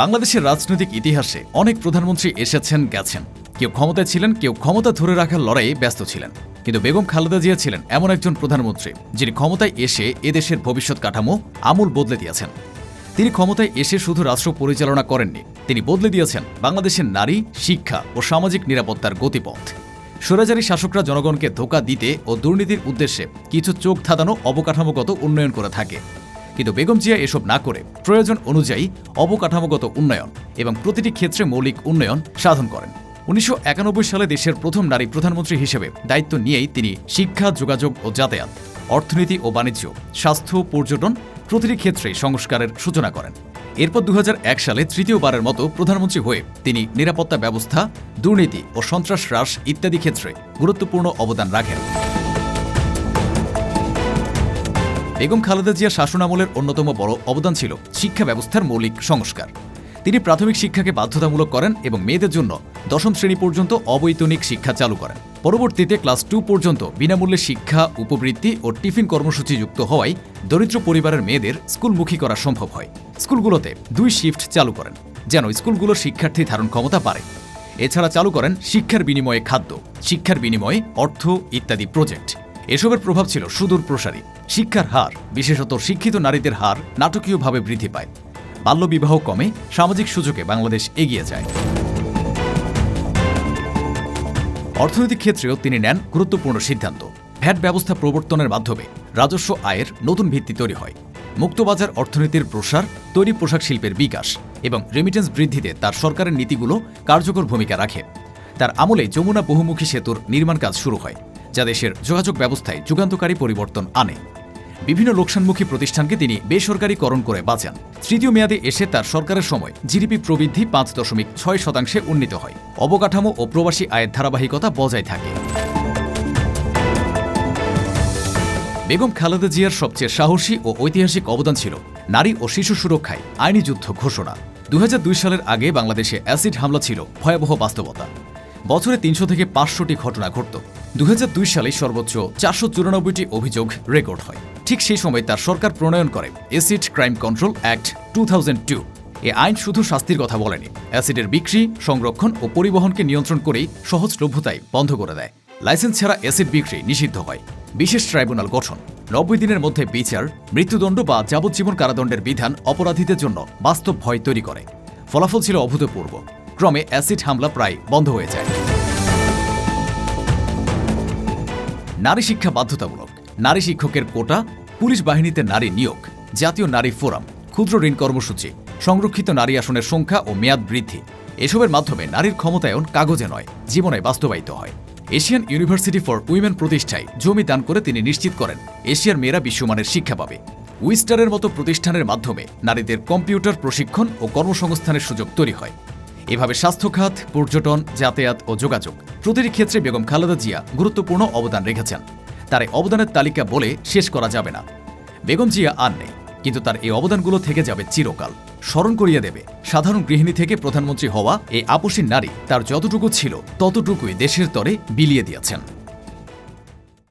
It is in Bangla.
বাংলাদেশের রাজনৈতিক ইতিহাসে অনেক প্রধানমন্ত্রী এসেছেন, গেছেন। কেউ ক্ষমতায় ছিলেন, কেউ ক্ষমতা ধরে রাখার লড়াইয়ে ব্যস্ত ছিলেন। কিন্তু বেগম খালেদা জিয়া ছিলেন এমন একজন প্রধানমন্ত্রী, যিনি ক্ষমতায় এসে এদেশের ভবিষ্যৎ কাঠামো আমূল বদলে দিয়েছেন। তিনি ক্ষমতায় এসে শুধু রাষ্ট্র পরিচালনা করেননি, তিনি বদলে দিয়েছেন বাংলাদেশের নারী, শিক্ষা ও সামাজিক নিরাপত্তার গতিপথ। স্বৈরাচারী শাসকরা জনগণকে ধোকা দিতে ও দুর্নীতির উদ্দেশ্যে কিছু চোখ ধাঁধানো অবকাঠামোগত উন্নয়ন করে থাকে। কিন্তু বেগম জিয়া এসব না করে প্রয়োজন অনুযায়ী অবকাঠামোগত উন্নয়ন এবং প্রতিটি ক্ষেত্রে মৌলিক উন্নয়ন সাধন করেন। উনিশশো একানব্বই সালে দেশের প্রথম নারী প্রধানমন্ত্রী হিসেবে দায়িত্ব নিয়েই তিনি শিক্ষা, যোগাযোগ ও যাতায়াত, অর্থনীতি ও বাণিজ্য, স্বাস্থ্য, পর্যটন প্রতিটি ক্ষেত্রে সংস্কারের সূচনা করেন। এরপর দু হাজার এক সালে তৃতীয়বারের মতো প্রধানমন্ত্রী হয়ে তিনি নিরাপত্তা ব্যবস্থা, দুর্নীতি ও সন্ত্রাস হ্রাস ইত্যাদি ক্ষেত্রে গুরুত্বপূর্ণ অবদান রাখেন। বেগম খালেদা জিয়ার শাসনামলের অন্যতম বড় অবদান ছিল শিক্ষা ব্যবস্থার মৌলিক সংস্কার। তিনি প্রাথমিক শিক্ষাকে বাধ্যতামূলক করেন এবং মেয়েদের জন্য দশম শ্রেণি পর্যন্ত অবৈতনিক শিক্ষা চালু করেন। পরবর্তীতে ক্লাস টু পর্যন্ত বিনামূল্যে শিক্ষা, উপবৃত্তি ও টিফিন কর্মসূচি যুক্ত হওয়ায় দরিদ্র পরিবারের মেয়েদের স্কুলমুখী করা সম্ভব হয়। স্কুলগুলোতে দুই শিফট চালু করেন, যেন স্কুলগুলোর শিক্ষার্থী ধারণ ক্ষমতা পারে। এছাড়া চালু করেন শিক্ষার বিনিময়ে খাদ্য, শিক্ষার বিনিময়ে অর্থ ইত্যাদি প্রজেক্ট। এসবের প্রভাব ছিল সুদূর প্রসারী। শিক্ষার হার, বিশেষত শিক্ষিত নারীদের হার, নাটকীয়ভাবে বৃদ্ধি পায়। বাল্যবিবাহ কমে, সামাজিক সুযোগে বাংলাদেশ এগিয়ে যায়। অর্থনৈতিক ক্ষেত্রেও তিনি নেন গুরুত্বপূর্ণ সিদ্ধান্ত। ভ্যাট ব্যবস্থা প্রবর্তনের মাধ্যমে রাজস্ব আয়ের নতুন ভিত্তি তৈরি হয়। মুক্তবাজার অর্থনীতির প্রসার, তৈরি পোশাক শিল্পের বিকাশ এবং রেমিটেন্স বৃদ্ধিতে তার সরকারের নীতিগুলো কার্যকর ভূমিকা রাখে। তার আমলে যমুনা বহুমুখী সেতুর নির্মাণ কাজ শুরু হয়। যা দেশের যোগাযোগ ব্যবস্থায় যুগান্তকারী পরিবর্তন আনে। বিভিন্ন লোকসানমুখী প্রতিষ্ঠানকে তিনি বেসরকারীকরণ করে বাঁচান। তৃতীয় মেয়াদে এসে তার সরকারের সময় জিডিপি প্রবৃদ্ধি পাঁচ দশমিক ছয় শতাংশে উন্নীত হয়। অবকাঠামো ও প্রবাসী আয়ের ধারাবাহিকতা বজায় থাকে। বেগম খালেদা জিয়ার সবচেয়ে সাহসী ও ঐতিহাসিক অবদান ছিল নারী ও শিশু সুরক্ষায় আইনি যুদ্ধ ঘোষণা। দু হাজার দুই সালের আগে বাংলাদেশে অ্যাসিড হামলা ছিল ভয়াবহ বাস্তবতা। বছরে তিনশো থেকে পাঁচশোটি ঘটনা ঘটত। দু হাজার দুই সালে সর্বোচ্চ চারশো চুরানব্বইটি অভিযোগ রেকর্ড হয়। ঠিক সেই সময় তার সরকার প্রণয়ন করে acid crime control act two. এ আইন শুধু শাস্তির কথা বলেনি, অ্যাসিডের বিক্রি, সংরক্ষণ ও পরিবহনকে নিয়ন্ত্রণ করেই সহজলভ্যতায় বন্ধ করে দেয়। লাইসেন্স ছাড়া অ্যাসিড বিক্রি নিষিদ্ধ হয়। বিশেষ ট্রাইব্যুনাল গঠন। নব্বই দিনের মধ্যে বিচার, মৃত্যুদণ্ড বা যাবজ্জীবন কারাদণ্ডের বিধান অপরাধীদের জন্য বাস্তব ভয় তৈরি করে। ফলাফল ছিল অভূতপূর্ব। ক্রমে অ্যাসিড হামলা প্রায় বন্ধ হয়ে যায়। নারী শিক্ষা বাধ্যতামূলক। নারী শিক্ষকের কোটা, পুলিশ বাহিনীতে নারী নিয়োগ, জাতীয় নারী ফোরাম, ক্ষুদ্র ঋণ কর্মসূচি, সংরক্ষিত নারী আসনের সংখ্যা ও মেয়াদ বৃদ্ধি। এসবের মাধ্যমে নারীর ক্ষমতায়ন কাগজে নয়, জীবনে বাস্তবায়িত হয়। এশিয়ান ইউনিভার্সিটি ফর উইমেন প্রতিষ্ঠায় জমি দান করে তিনি নিশ্চিত করেন, এশিয়ার মেয়েরা বিশ্বমানের শিক্ষা পাবে। উইস্টারের মতো প্রতিষ্ঠানের মাধ্যমে নারীদের কম্পিউটার প্রশিক্ষণ ও কর্মসংস্থানের সুযোগ তৈরি হয়। এভাবে স্বাস্থ্যখাত, পর্যটন, যাতায়াত ও যোগাযোগ প্রতিটি ক্ষেত্রে বেগম খালেদা জিয়া গুরুত্বপূর্ণ অবদান রেখেছেন। তার এই অবদানের তালিকা বলে শেষ করা যাবে না। বেগম জিয়া আর নেই, কিন্তু তার এই অবদানগুলো থেকে যাবে চিরকাল। স্মরণ করিয়ে দেবে, সাধারণ গৃহিণী থেকে প্রধানমন্ত্রী হওয়া এই আপসী নারী তার যতটুকু ছিল, ততটুকুই দেশের তরে বিলিয়ে দিয়েছেন।